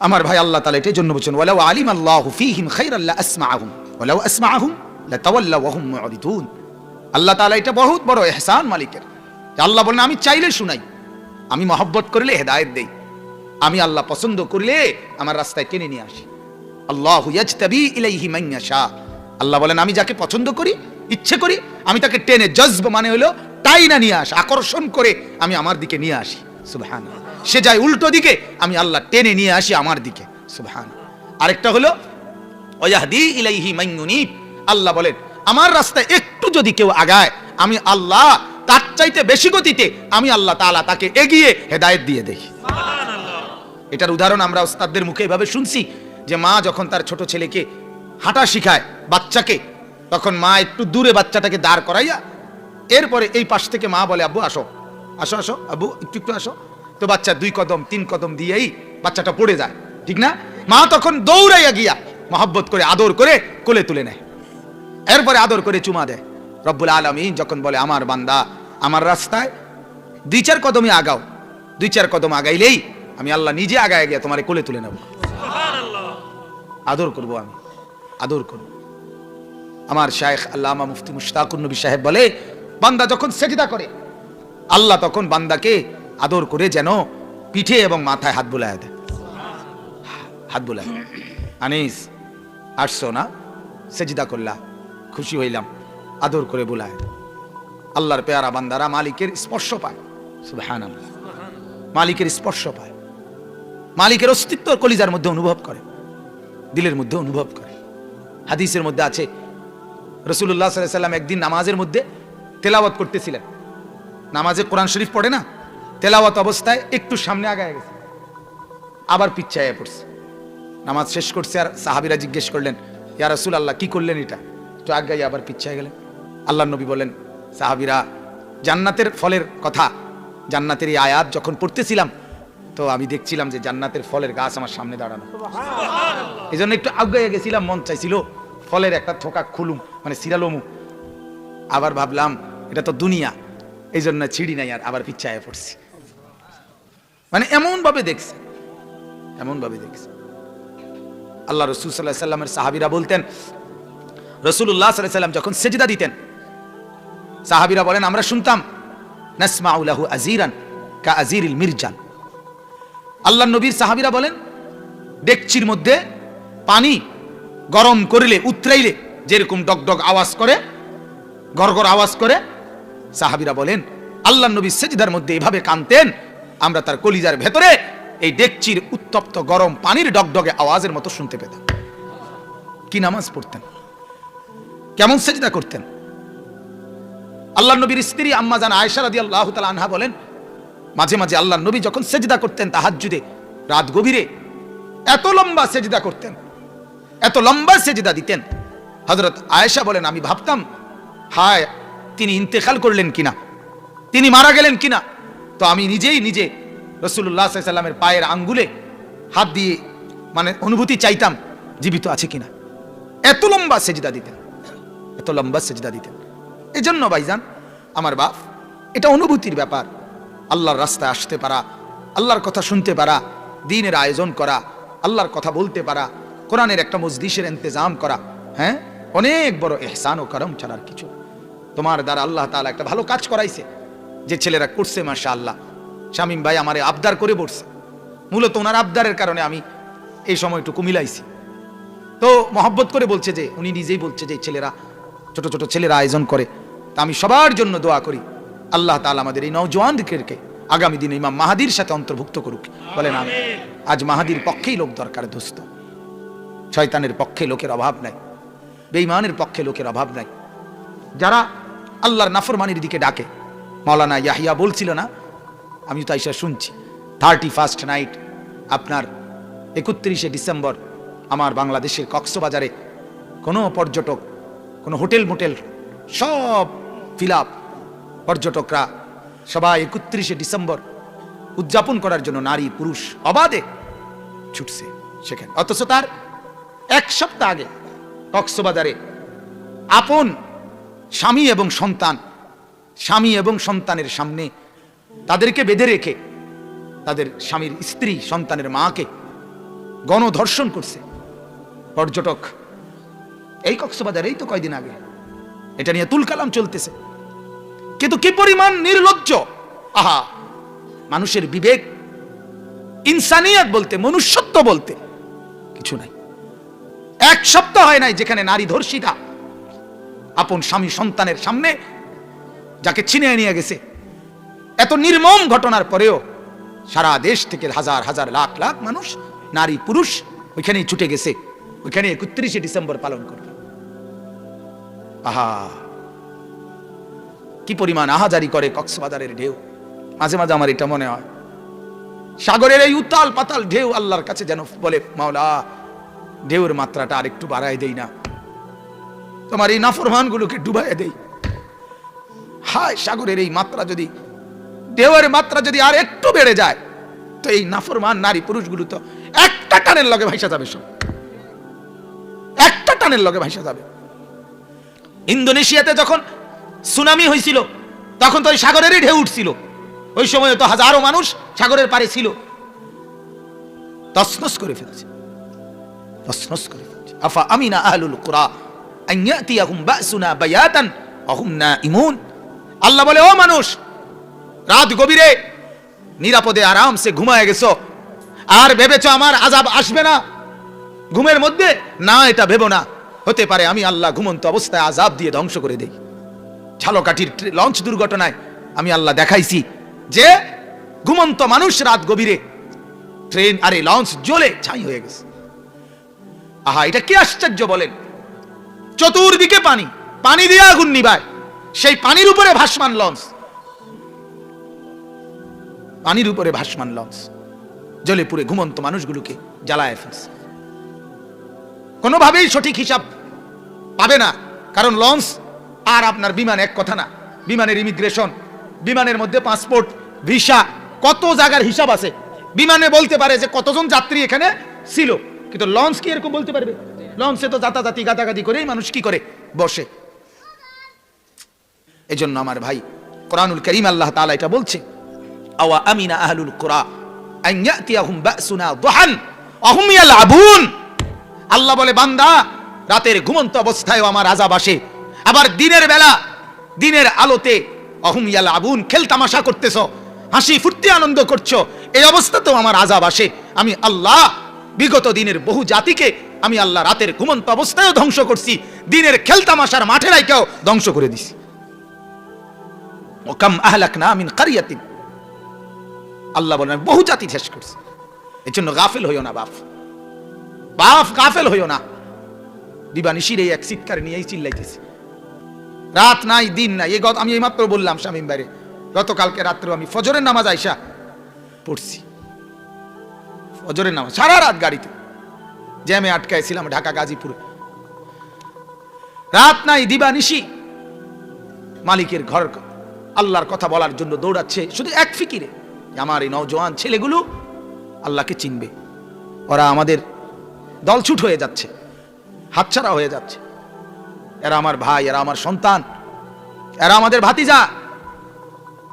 আমার ভাই আল্লাহ তালা এটাই জন্য বলছেন, ওয়ালাউ আলিম আল্লাহ ফিহিম খাইরাল্লাহ আসমাআহুম, ওয়ালাউ আসমাআহুম লাতাওয়াল্লাউ ওয়া হুম মুরিদুন আল্লাহ তাআলা এটা বহুত বড় ইহসান মালিকের। আল্লাহ বলেন আমি চাইলে শুনাই, আমি মহব্বত করলে হেদায়েত দেই, আমি আল্লাহ পছন্দ করলে আমার রাস্তায় টেনে নিয়ে আসি। আল্লাহ ইলাইহি মান ইয়াশা। আল্লাহ বলেন, আমি যাকে পছন্দ করি, ইচ্ছে করি, আমি তাকে টেনে, জজব মানে হলো টাইনা নিয়ে আসি, আকর্ষণ করে আমি আমার দিকে নিয়ে আসি। সুবহান সে যায় উল্টো দিকে আমি আল্লাহ টেনে নিয়ে আসি আমার দিকে। সুবহান আরেকটা হলো ওয়াহদি ইলাইহি ইউনিব। আল্লাহ বলেন আমার রাস্তায় একটু যদি কেউ আগায় আমি আল্লাহ তার চাইতে বেশি গতিতে আমি আল্লাহ তাআলা তাকে এগিয়ে হেদায়েত দিয়ে দেই এটার উদাহরণ আমরা ওস্তাদদের মুখে এভাবে শুনছি যে মা যখন তার ছোট ছেলেকে হাঁটা শিখায় বাচ্চাকে তখন মা একটু দূরে বাচ্চাটাকে দাঁড় করাইয়া এরপরে এই পাশ থেকে মা বলে আব্বু আসো। আসো আসো আব্বু একটু একটু আসো। তো বাচ্চা দুই কদম তিন কদম দিয়েই বাচ্চাটা পড়ে যায় ঠিক না? মা তখন দৌড়াইয়া গিয়া মহব্বত করে আদর করে কোলে তুলে নেয়। এরপরে আদর করে চুমা দেয়। রব্বুল আলমিন যখন বলে আমার বান্দা আমার রাস্তায় দুই চার কদমে আগাও। দুই চার কদম আগাইলেই আমি আল্লাহ নিজে আগায় গিয়ে তোমার কোলে তুলে নেব। আদর করব আমি আদর করব। আমার শায়েখ আল্লামা মুফতি মুশতাকুর নবী সাহেব বলে বান্দা যখন সেজদা করে আল্লাহ তখন বান্দাকে আদর করে যেন পিঠে এবং মাথায় হাত বুলায় দেয়। হাত বুলায় আনিস, আসছো না? সেজদা করলা, খুশি হইলাম, আদর করে বুলায় আল্লাহর পেয়ারা বান্দারা মালিকের স্পর্শ পায়। সুবহানাল্লাহ। মালিকের স্পর্শ পায়। মালিকের অস্তিত্ব কলিজার মধ্যে অনুভব করে, দিলের মধ্যে অনুভব করে। হাদিসের মধ্যে আছে রসুল্লাহ সাল্লাম একদিন নামাজের মধ্যে তেলাওয়াত করতেছিলেন। নামাজে কোরআন শরীফ পড়ে না? তেলাওয়াত অবস্থায় একটু সামনে আগায় গেছে। আবার পিচ্ছায় পড়ছে। নামাজ শেষ করছে আর সাহাবিরা জিজ্ঞেস করলেন ইয়া রসুল আল্লাহ কি করলেন এটা? তো আগাই আবার পিচ্ছায় গেলেন। আল্লাহ নবী বলেন সাহাবিরা জান্নাতের ফলের কথা জান্নাতের এই আয়াত যখন পড়তেছিলাম তো আমি দেখছিলাম যে জান্নাতের ফলের গাছ আমার সামনে দাঁড়ানো। এই জন্য একটু আগাইয়া গেছিলাম মন চাইছিল ফলের একটা থোকা খুলুম মানে সিরালমু আবার ভাবলাম এটা তো দুনিয়া। এই জন্য ছিড়ি নাই আর আবার পিচ্ছায় পড়ছি। মানে এমন ভাবে দেখছে। এমন ভাবে দেখছে। আল্লাহ রসুল সাল্লাহ সাল্লামের সাহাবিরা বলতেন রসুল্লাহ সাল্লাহ সাল্লাম যখন সেজদা দিতেন, সাহাবিরা বলেন, আমরা শুনতাম নাসমাউলাহু আজিরান কা আজিরিল মির্জান। আল্লাহ নবীর সাহাবিরা বলেন, ডেকচির মধ্যে পানি গরম করিলে, উতরাইলে যেরকম ডগডগ আওয়াজ করে, গড়গড় আওয়াজ করে সাহাবিরা বলেন, আল্লাহ নবী সেজদার মধ্যে এভাবে কানতেন আমরা তার কলিজার ভেতরে এই ডেকচির উত্তপ্ত গরম পানির ডগডগে আওয়াজের মতো শুনতে পেতাম। কি নামাজ পড়তেন? কেমন সেজদা করতেন? আল্লাহ নবীর স্ত্রী আম্মা জান আয়েশা রাদিয়াল্লাহু তাআলা আনহা বলেন, মাঝে মাঝে আল্লাহ নবী যখন সেজদা করতেন তাহাজ্জুদে, রাত গভীরে এত লম্বা সেজদা করতেন, এত লম্বা সেজদা দিতেন। হযরত আয়েশা বলেন, আমি ভাবতাম, হায় তিনি ইন্তেকাল করলেন কিনা? তিনি মারা গেলেন কিনা? তো আমি নিজেই নিজে রসুল্লাহ সাল্লামের পায়ের আঙ্গুলে হাত দিয়ে মানে অনুভূতি চাইতাম, জীবিত আছে কিনা? এত লম্বা সেজদা দিতেন, এত লম্বা সেজদা দিতেন। এজন্য ভাইজান, আমার বাপ, এটা অনুভূতির ব্যাপার। আল্লাহর রাস্তায় আসতে পারা, আল্লাহর কথা শুনতে পারা, দিনের আয়োজন করা, আল্লাহর কথা বলতে পারা, কোরআনের একটা মজলিসের ইন্তজাম করা হ্যাঁ? অনেক বড় এহসান ও করম ছাড়ার কিছু তোমার দ্বারা আল্লাহ তাআলা একটা ভালো কাজ করাইছে, যে ছেলেরা করছে মাসা আল্লাহ শামীম ভাই আমারে আবদার করে বসছে। মূলত ওনার আবদারের কারণে আমি এই সময়টুকু মিলাইছি। তো মহব্বত করে বলছে যে, উনি নিজেই বলছে যে ছেলেরা, ছোট ছোট ছেলেরা আয়োজন করে। তা আমি সবার জন্য দোয়া করি। আল্লাহ তাআলা আমাদের এই নওজোয়ানদেরকে আগামী দিনে ইমাম মাহাদির সাথে অন্তর্ভুক্ত করুক। বলেন আমি আজ মাহাদির পক্ষেই লোক দরকার দোস্ত। শয়তানের পক্ষে লোকের অভাব নাই। বেঈমানের পক্ষে লোকের অভাব নাই। যারা আল্লাহর নাফরমানির দিকে ডাকে। মাওলানা ইয়াহিয়া বলছিল না? আমি তো আইসা শুনছি। থার্টি ফার্স্ট নাইট আপনার একত্রিশে ডিসেম্বর আমার বাংলাদেশের কক্সবাজারে কোনো পর্যটক, কোনো হোটেল মোটেল, সব ফিল পর্যটকরা সবাই একত্রিশে ডিসেম্বর উদযাপন করার জন্য নারী, পুরুষ অবাধে ছুটছে সেখানে। অথচ তার এক সপ্তাহ আগে কক্সবাজারে আপন স্বামী এবং সন্তান, স্বামী এবং সন্তানের সামনে তাদেরকে বেঁধে রেখে তাদের স্বামীর স্ত্রী, সন্তানের মাকে গণধর্ষণ করছে। পর্যটক, এই কক্সবাজার, এই তো কয়দিন আগে। এটা নিয়ে তুলকালাম চলতেছে। কিন্তু কি পরিমাণ নির্লজ্জ? আহা! মানুষের বিবেক, ইনসানিয়াত বলতে, মনুষ্যত্ব বলতে কিছু নাই। এক সপ্তাহ হয় নাই যেখানে নারী ধর্ষিতা আপন স্বামী সন্তানের সামনে যাকে ছিনিয়ে নিয়ে গেছে। এত নির্মম ঘটনার পরেও সারা দেশ থেকে হাজার হাজার, লাখ লাখ মানুষ, নারী, পুরুষ ওইখানেই ছুটে গেছে। ওইখানে একত্রিশে ডিসেম্বর পালন করবে। আহা! কি পরিমাণ আহাজারি করে কক্সবাজারের ঢেউ। মাঝে মাঝে আমার এটা মনে হয়। সাগরের এই উত্তাল পাতাল ঢেউ আল্লাহর কাছে যেন বলে, মাওলা, ঢেউর মাত্রাটা আরেকটু বাড়ায় দেই না। তোমার এই নাফরমানগুলোকে ডুবাই দেই। হায়, সাগরের এই মাত্রা যদি ঢেউয়ের মাত্রা যদি আর একটু বেড়ে যায়, তো এই নাফরমান নারী পুরুষগুলো তো একটা টানের লগে ভাইসা যাবে সব। একটা টানের লগে ভাইসা যাবে। ইন্দোনেশিয়াতে যখন সুনামি হয়েছিল তখন তো ওই সাগরেরই ঢেউ উঠছিল। ওই সময় তো হাজারো মানুষ সাগরের পারে ছিল। তসনস করে ফেলেছে। তসনস করে ফেলেছে। আফা আমিনা আহলুল কুরা? আল্লাহ বলে ও মানুষ রাত গভীরে নিরাপদে আরামসে ঘুমায় গেছো। আর ভেবেছ আমার আজাব আসবে না? ঘুমের মধ্যে? না, এটা ভেবো না। হতে পারে আমি আল্লাহ ঘুমন্ত অবস্থায় আজাব দিয়ে ধ্বংস করে দেই। ঝালকাঠির লঞ্চ দুর্ঘটনায় আমি আল্লাহ দেখাইছি যে ঘুমন্ত মানুষ রাত গভীরে ট্রেন আরে লঞ্চ জ্বলে ছাই হয়ে গেছে। আহা, এটা কি আশ্চর্য বলেন? চতুর্দিকে পানি। পানি দিয়ে আগুন নিবায় সেই পানির উপরে ভাসমান লঞ্চ। পানির উপরে ভাসমান লঞ্চ। জলে পুরে ঘুমন্ত মানুষগুলোকে জ্বালায় ফেলছে। কোনোভাবেই সঠিক হিসাব পাবে না। কারণ লঞ্চ আর আপনার বিমান এক কথা না। বিমানের ইমিগ্রেশন, বিমানের মধ্যে পাসপোর্ট, ভিসা, কত জায়গার হিসাব আছে। বিমানে বলতে পারে যে কতজন যাত্রী এখানে ছিল। কিন্তু লঞ্চ কি এরকম বলতে পারবে? লঞ্চে তো যাতাযাতি গাতাগাতি করেই মানুষ কি করে? বসে। এজন্য আমার ভাই কোরআনুল করিম আল্লাহ তাআলা এটা বলছে, আওয়া আমিনা আহলুল কুরা আল্লাহ বলে, বান্দা, রাতের ঘুমন্ত অবস্থায়ও আমার আজাব আসে। আবার দিনের বেলা, দিনের আলোতে অহুম ইয়ালআবুন খেলতামাশা করতেছো, হাসি ফুর্তি আনন্দ করছ, এই অবস্থাতেও আমার আজাব আসে। আমি আল্লাহ বিগত দিনের বহু জাতিকে আমি আল্লাহ রাতের ঘুমন্ত অবস্থায়ও ধ্বংস করছি, দিনের খেলতামাশার মাঠে রাইকেও ধ্বংস করে দিছি। ওকাম আহলাকনা মিন কারিয়াতিন। আল্লাহ বলেন বহু জাতি শেষ করছি। এর জন্য গাফেল হইও না, বাপ। বাপ, গাফেল হইও না। দিবানিশির এই এক চিৎকার নিয়েই চিল্লাইতেছি। রাত নাই, দিন নাই এই আমি এইমাত্র বললাম শামীম বাইরে গতকালকে রাত্রে আমি ফজরের নামাজ আইসা পড়ছি। ফজরের নামাজ, সারা রাত গাড়িতে। জ্যামে আটকাইছিলাম ঢাকা, গাজীপুরে। রাত নাই, দিবা নিশি। মালিকের ঘর আল্লাহর কথা বলার জন্য দৌড়াচ্ছে। শুধু এক ফিকিরে আমার এই নওজোয়ান ছেলেগুলো আল্লাহকে চিনবে। ওরা আমাদের দলছুট হয়ে যাচ্ছে, হাতছাড়া হয়ে যাচ্ছে। এরা আমার ভাই, এরা আমার সন্তান, এরা আমাদের ভাতিজা,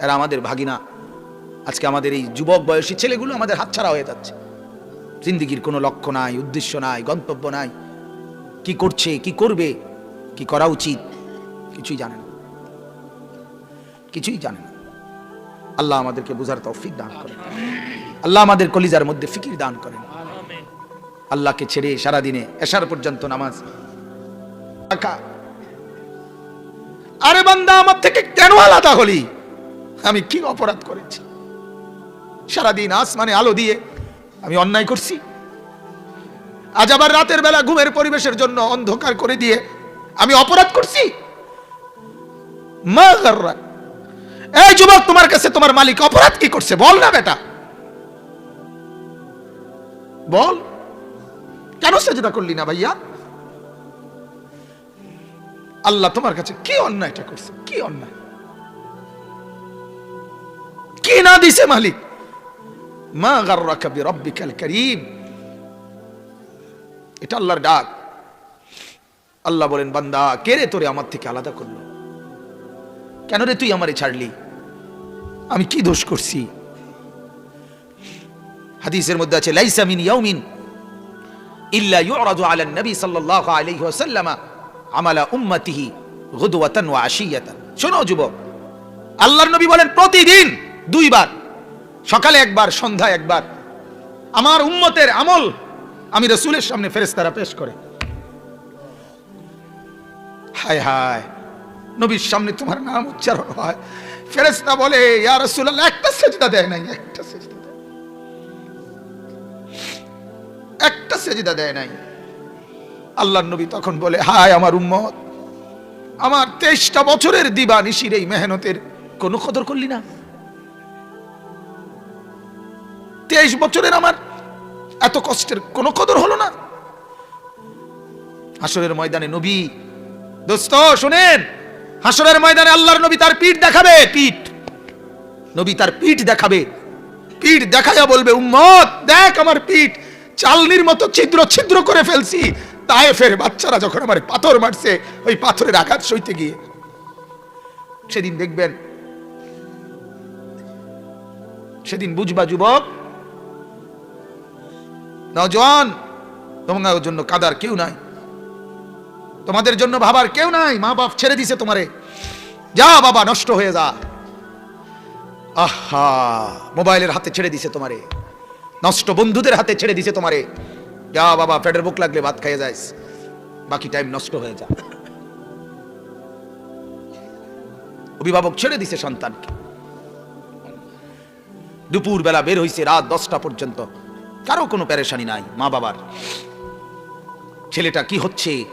এরা আমাদের ভাগিনা। আজকে আমাদের এই যুবক বয়সী ছেলেগুলো আমাদের হাতছাড়া হয়ে যাচ্ছে। জিন্দিগির কোনো লক্ষ্য নাই, উদ্দেশ্য নাই, গন্তব্য নাই। কি করছে, কি করবে, কি করা উচিত, কিছুই জানে না। কিছুই জানে না। আল্লাহ আমাদেরকে বুঝার তৌফিক দান করেন। আল্লাহ আমাদের কলিজার মধ্যে ফিকির দান করেন। আল্লাহকে ছেড়ে সারাদিনে এশার পর্যন্ত নামাজ। আরে বান্দা, আমার থেকে কেন আলাদা হলি? আমি কি অপরাধ করেছি? সারাদিন আসমানে আলো দিয়ে আমি অন্যায় করছি। আজ আবার রাতের বেলা ঘুমের পরিবেশের জন্য অন্ধকার করে দিয়ে আমি অপরাধ করছি। এই যুবক, তোমার কাছে তোমার মালিক অপরাধ কি করছে? বল না বেটা। বল। কেন সেজদা করলি না ভাইয়া? আল্লাহ তোমার কাছে কি অন্যায়টা করছে? কি অন্যায়? কি না দিছে মালিক? মা গাররাকা বিরাব্বিকাল কারীম। এটা আল্লাহর ডাক। আল্লাহ বলেন, বান্দা, কে রে তোরে আমার থেকে আলাদা করল? কেন রে তুই আমারে ছাড়লি? আমি কি দোষ করছি? হাদিসের মধ্যে আছে, লাইসা মিন ইয়াউমিন ইল্লা ইউরাদু আলা নবী সাল্লাল্লাহু আলাইহি ওয়াসাল্লাম আমালা উম্মতিহি গুদওয়াতান ওয়া আশিয়াতান। শোনো যুবক, আল্লাহর নবী বলেন, প্রতিদিন দুইবার সকালে একবার, সন্ধ্যায় একবার। আমার উম্মতের আমল আমি রসুলের সামনে ফেরেশতারা পেশ করে। হায় হায়, নবীর সামনে তোমার নাম উচ্চারণ হয়। ফেরেশতা বলে একটা সেজদা দেয় নাই, একটা সেজদা দেয় একটা সেজদা দেয় নাই। আল্লাহর নবী তখন বলে, হায় আমার উম্মত, আমার তেইশটা বছরের দিবা নিশির এই মেহনতের কোনো কদর করলি না? তেইশ বছরের আমার এত কষ্টের কোনো কদর হলো না। হাসরের ময়দানে নবী, দোস্ত, শোনেন, হাসরের ময়দানে আল্লাহর নবী তার পিঠ দেখাবে, পিঠ। নবী তার পিঠ দেখাবে। পিঠ দেখাইয়া বলবে, উম্মত, দেখ আমার পিঠ, চালনির মতো ছিদ্র ছিদ্র করে ফেলছি। তায়েফের বাচ্চারা যখন আমার পাথর মারছে, ওই পাথরের আঘাত সইতে গিয়ে। সেদিন দেখবেন, সেদিন বুঝবা, যুবক নজওয়ান তোমার জন্য কাদার কেউ নাই। তোমাদের জন্য ভাবার কেউ নাই, মা বাপ ছেড়ে দিছে তোমারে। যা বাবা, নষ্ট হয়ে যা। আহা, মোবাইলের হাতে ছেড়ে দিছে তোমারে। নষ্ট বন্ধুদের হাতে ছেড়ে দিছে তোমারে। যা বাবা পেটের বুক লাগলে ভাত খাইয়ে যাইস। বাকি টাইম নষ্ট হয়ে যা। অভিভাবক ছেড়ে দিছে সন্তানকে। দুপুর বেলা বের হইছে রাত দশটা পর্যন্ত। কারও কোনো প্যারেশানি নাই, মা বাবার। ছেলেটা কি হচ্ছে?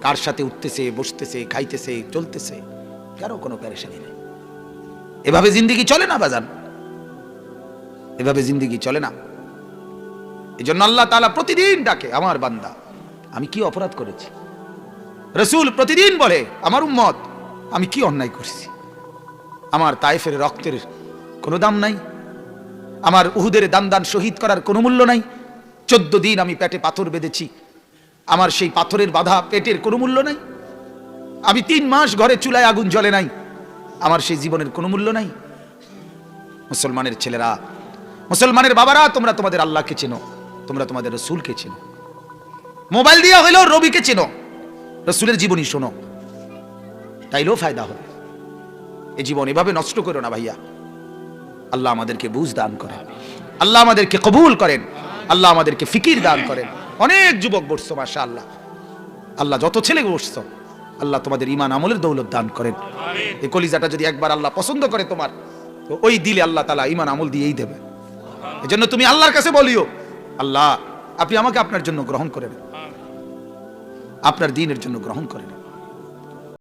কার সাথে উঠতেছে, বসতেছে, খাইতেছে, চলতেছে? কারও কোনো প্যারেশানি নেই। এভাবে জিন্দিগি চলে না, বাজান? এভাবে জিন্দিগি চলে না। এই জন্য আল্লাহ তালা প্রতিদিন ডাকে, আমার বান্দা, আমি কি অপরাধ করেছি? রসুল প্রতিদিন বলে, আমার উম্মত, আমি কি অন্যায় করছি? আমার তাইফের রক্তের কোনো দাম নাই। আমার উহুদের দান দান শহীদ করার কোনো মূল্য নাই। চোদ্দ দিন আমি পেটে পাথর বেঁধেছি। আমার সেই পাথরের বাধা পেটের কোনো মূল্য নাই। আমি তিন মাস ঘরে চুলায় আগুন জ্বলে নাই। আমার সেই জীবনের কোনো মূল্য নাই। মুসলমানের ছেলেরা, মুসলমানের বাবারা, তোমরা তোমাদের আল্লাহকে চেনো, তোমরা তোমাদের রসুলকে চেনো। মোবাইল দিয়ে হইলেও রবিকে চেনো, রসুলের জীবনী শোনো। তাইলেও ফায়দা হবে। এ জীবন এভাবে নষ্ট করো না ভাইয়া। আল্লাহ আমাদেরকে বুঝ দান করেন। আল্লাহ আমাদেরকে কবুল করেন। আল্লাহ আমাদেরকে ফিকির দান করেন। অনেক যুবক বসছো মাসা আল্লাহ আল্লাহ যত ছেলে বসছো আল্লাহ তোমাদের ইমান আমলের দৌলত দান করেন। এই কলিজাটা যদি একবার আল্লাহ পছন্দ করে তোমার তো ওই দিলে আল্লাহ তালা ইমান আমল দিয়েই দেবে। এই জন্য তুমি আল্লাহর কাছে বলিও আল্লাহ আপনি আমাকে আপনার জন্য গ্রহণ করে নেন। আপনার দিনের জন্য গ্রহণ করে নেন।